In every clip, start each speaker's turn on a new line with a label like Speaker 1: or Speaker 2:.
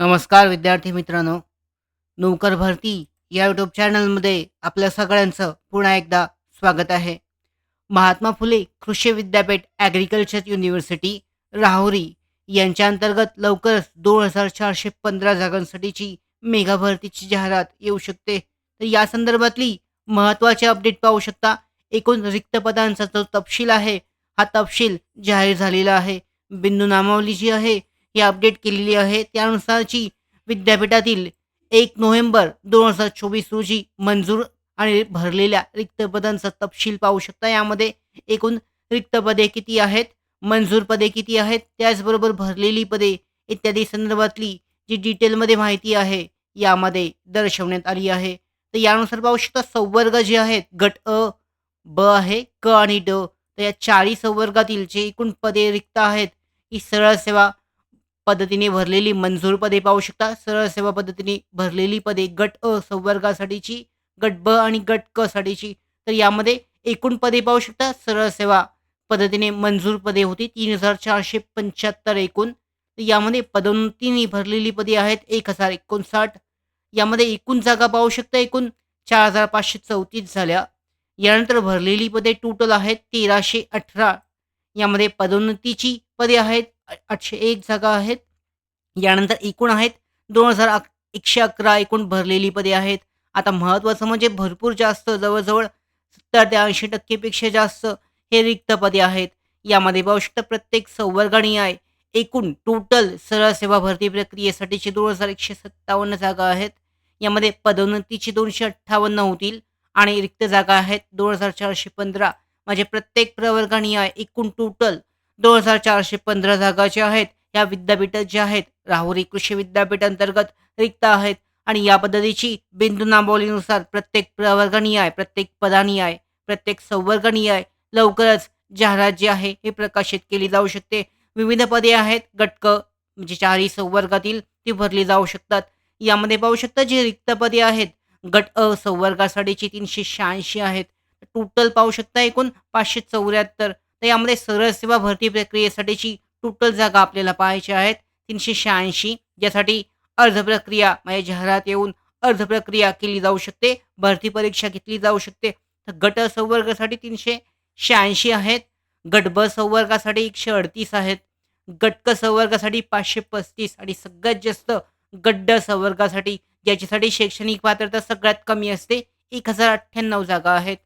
Speaker 1: नमस्कार विद्यार्थी मित्रांनो. नोकर भरती या यूट्यूब चॅनलमध्ये आपल्या सगळ्यांचं पुन्हा एकदा स्वागत आहे. महात्मा फुले कृषी विद्यापीठ ॲग्रिकल्चर युनिव्हर्सिटी राहुरी यांच्या अंतर्गत लवकरच दोन हजार चारशे पंधरा जागांसाठीची मेगा भरतीची जाहिरात येऊ शकते. तर या संदर्भातली महत्त्वाचे अपडेट पाहू शकता. एकूण रिक्त पदांचा जो तपशील आहे हा तपशील जाहीर झालेला आहे. बिंदू नामावली जी आहे ही अपडेट केलेली आहे. त्यानुसारची विद्यापीठातील एक नोव्हेंबर दोन हजार चोवीस रोजी मंजूर आणि भरलेल्या रिक्तपदांचा तपशील पाहू शकता. यामध्ये एकूण रिक्त पदे किती आहेत? मंजूर पदे किती आहेत? त्याचबरोबर भरलेली पदे इत्यादी संदर्भातली जी डिटेलमध्ये माहिती आहे यामध्ये दर्शवण्यात आली आहे. तर यानुसार पाहू शकता संवर्ग जे आहेत गट अ ब आहे क आणि ड. तर या चारही संवर्गातील जे एकूण पदे रिक्त आहेत ही सरळ सेवा पद्धतीने भरलेली मंजूर पदे पाहू शकता. सरळ सेवा पद्धतीने भरलेली पदे गट अ संवर्गासाठीची गट ब आणि गट क साठीची. तर यामध्ये एकूण पदे पाहू शकता. सरळ सेवा पद्धतीने मंजूर पदे होती तीन हजार चारशे पंच्याहत्तर एकूण. तर यामध्ये पदोन्नतीने भरलेली पदे आहेत एक हजार एकोणसाठ. यामध्ये एकूण जागा पाहू शकता एकूण चार हजार पाचशे चौतीस झाल्या. यानंतर भरलेली पदे टोटल आहेत तेराशे अठरा. यामध्ये पदोन्नतीची पदे आहेत आठशे एक जागा आहेत. यानंतर एकूण आहेत दोन हजार अक एकशे अकरा एकूण भरलेली पदे आहेत. आता महत्त्वाचं म्हणजे भरपूर जास्त जवळजवळ सत्तर ते ऐंशी टक्केपेक्षा जास्त हे रिक्त पदे आहेत. यामध्ये पाहू शकता प्रत्येक संवर्गाने आहे. एकूण टोटल सरळ सेवा भरती प्रक्रियेसाठीचे दोन हजार एकशे सत्तावन्न जागा आहेत. यामध्ये पदोन्नतीची दोनशे अठ्ठावन्न होतील आणि रिक्त जागा आहेत दोन हजार चारशे पंधरा. म्हणजे प्रत्येक प्रवर्गाने आहे एकूण टोटल दोन हजार चारशे पंधरा जागा ज्या आहेत या विद्यापीठात ज्या आहेत राहुरी कृषी विद्यापीठ अंतर्गत रिक्त आहेत. आणि या पद्धतीची बिंदू नांबवलीनुसार प्रत्येक प्रवर्गणीय आहे प्रत्येक पदानी आहे प्रत्येक संवर्गानी आहे. लवकरच जाहिरात जी आहे हे प्रकाशित केली जाऊ शकते. विविध पदे आहेत गटक म्हणजे चारही संवर्गातील ती भरली जाऊ शकतात. यामध्ये पाहू शकता जी रिक्त पदे आहेत गट अ संवर्गासाठीची तीनशे शहाऐंशी आहेत. टोटल पाहू शकता एकूण पाचशे चौऱ्याहत्तर. तर यामध्ये सरळ सेवा भरती प्रक्रियेसाठीची टोटल जागा आपल्याला पाहायच्या आहेत. तीनशे शहाऐंशी ज्यासाठी अर्ज प्रक्रिया म्हणजे जाहिरात येऊन अर्ज प्रक्रिया केली जाऊ शकते भरती परीक्षा घेतली जाऊ शकते. तर गट संवर्गासाठी तीनशे शहाऐंशी आहेत गट ब संवर्गासाठी एकशे अडतीस आहेत गटक संवर्गासाठी पाचशे पस्तीस आणि सगळ्यात जास्त गड्ड संवर्गासाठी ज्याच्यासाठी शैक्षणिक पात्रता सगळ्यात कमी असते एक हजार अठ्ठ्याण्णव जागा आहेत.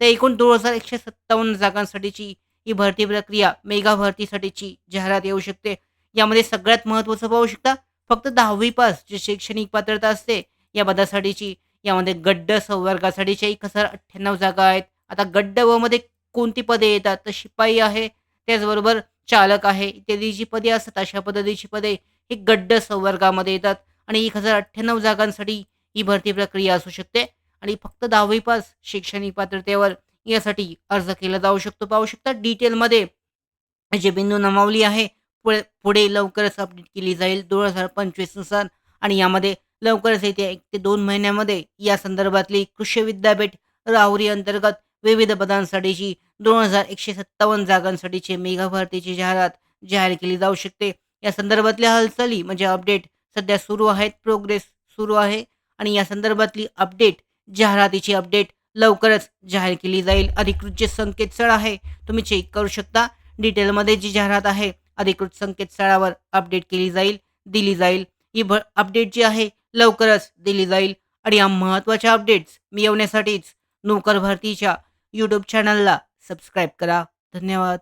Speaker 1: तर एकूण दोन हजार एकशे सत्तावन्न जागांसाठीची ही भरती प्रक्रिया मेगा भरतीसाठीची जाहिरात येऊ शकते. यामध्ये सगळ्यात महत्त्वाचं पाहू शकता फक्त दहावी पास जी शैक्षणिक पात्रता असते या पदासाठीची. यामध्ये गड्ड संवर्गासाठीच्या एक हजार अठ्ठ्याण्णव जागा आहेत. आता गड्ड व मध्ये कोणती पदे येतात? तर शिपाई आहे त्याचबरोबर चालक आहे इत्यादी जी पदे असतात अशा पद्धतीची पदे ही गड्ड संवर्गामध्ये येतात. आणि एक हजार अठ्ठ्याण्णव जागांसाठी ही भरती प्रक्रिया असू शकते. आणि फक्त दहावी पास शैक्षणिक पात्रतेवर यासाठी अर्ज केला जाऊ शकतो. पाहू शकता डिटेलमध्ये जे बिंदू नमावली आहे पुढे पुढे लवकरच अपडेट केली जाईल. दोन हजार पंचवीसनुसार आणि यामध्ये लवकरच येत्या एक ते दोन महिन्यामध्ये या संदर्भातली कृषी विद्यापीठ राहुरी अंतर्गत विविध पदांसाठीची दोन हजार एकशे सत्तावन्न जागांसाठीची मेगा भरतीची जाहिरात जाहीर केली जाऊ शकते. या संदर्भातल्या हालचाली म्हणजे अपडेट सध्या सुरू आहेत प्रोग्रेस सुरू आहे आणि या संदर्भातली अपडेट जाहिरातीची अपडेट लवकरच जाहीर केली जाईल. अधिकृत जे संकेतस्थळ आहे तुम्ही चेक करू शकता. डिटेलमध्ये जी जाहिरात आहे अधिकृत संकेतस्थळावर अपडेट केली जाईल दिली जाईल. ही भ अपडेट जी आहे लवकरच दिली जाईल. आणि या महत्त्वाच्या अपडेट्स मिळवण्यासाठीच नोकर भारतीच्या यूट्यूब चॅनलला सबस्क्राईब करा. धन्यवाद.